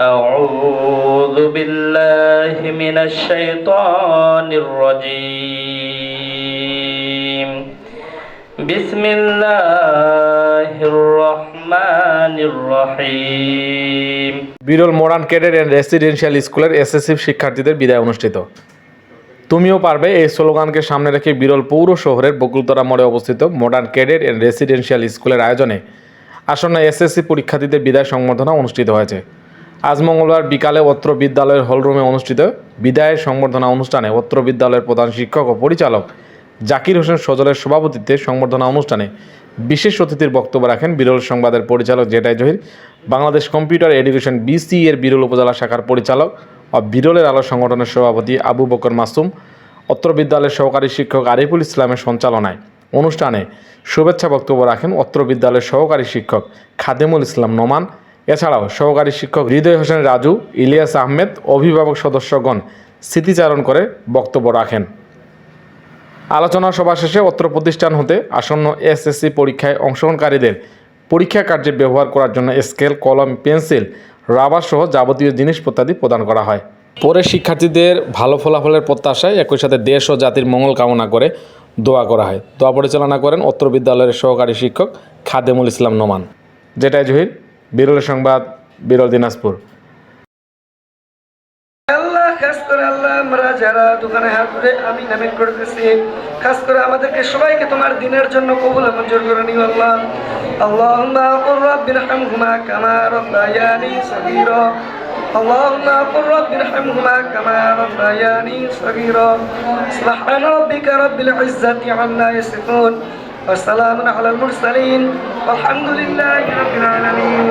أعوذ بالله من الشيطان الرجيم بسم الله الرحمن الرحيم Biral modern cadet and residential স্কুলের SSC শিক্ষার্থীদের বিদায় অনুষ্ঠিত তুমিও পারবে এই স্লোগানকে সামনে রেখে বিরল পৌর শহরের বকুলতলা মোড়ে অবস্থিত মডার্ন ক্যাডেট অ্যান্ড রেসিডেন্সিয়াল স্কুলের আয়োজনে আসন্ন এসএসসি পরীক্ষার্থীদের বিদায় সংবর্ধনা অনুষ্ঠিত হয়েছে। আজ মঙ্গলবার বিকালে অত্র বিদ্যালয়ের হলরুমে অনুষ্ঠিত বিদায়ের সংবর্ধনা অনুষ্ঠানে অত্র বিদ্যালয়ের প্রধান শিক্ষক ও পরিচালক জাকির হোসেন সজলের সভাপতিত্বে সংবর্ধনা অনুষ্ঠানে বিশেষ অতিথির বক্তব্য রাখেন বিরল সংবাদের পরিচালক জেটাই Zahir, Bangladesh computer education BC এর বিরল উপজেলা শাখার পরিচালক ও বিরলের আলো সংগঠনের সভাপতি আবু বকর মাসুম, অত্র বিদ্যালয়ের সহকারী শিক্ষক আরিফুল ইসলামের সঞ্চালনায়। অনুষ্ঠানে শুভেচ্ছা বক্তব্য রাখেন অত্র বিদ্যালয়ের সহকারী শিক্ষক খাদেমুল ইসলাম নোমান। এছাড়াও সহকারী শিক্ষক হৃদয় হোসেন রাজু, ইলিয়াস আহমেদ, অভিভাবক সদস্যগণ স্মৃতিচারণ করে বক্তব্য রাখেন। আলোচনা সভা শেষে অত্র প্রতিষ্ঠান হতে আসন্ন এসএসসি পরীক্ষায় অংশগ্রহণকারীদের পরীক্ষা কার্যে ব্যবহার করার জন্য স্কেল, কলম, পেন্সিল, রাবার সহ যাবতীয় জিনিসপত্রাদি প্রদান করা হয়। পরে শিক্ষার্থীদের ভালো ফলাফলের প্রত্যাশায় একই সাথে দেশ ও জাতির মঙ্গল কামনা করে দোয়া করা হয়। দোয়া পরিচালনা করেন অত্র বিদ্যালয়ের সহকারী শিক্ষক খাদেমুল ইসলাম নোমান। যেটাই জহির, বিরল সংবাদ, বিরল দিনাজপুর। আল্লাহ, খাস করে আল্লাহ আমি সবাইকে তোমার দিনের জন্য আল্লাহ। اللهم قل رب ارحمهما كما ربياني صغيرا سبحان ربك رب العزة عما يصفون وسلام على المرسلين والحمد لله رب العالمين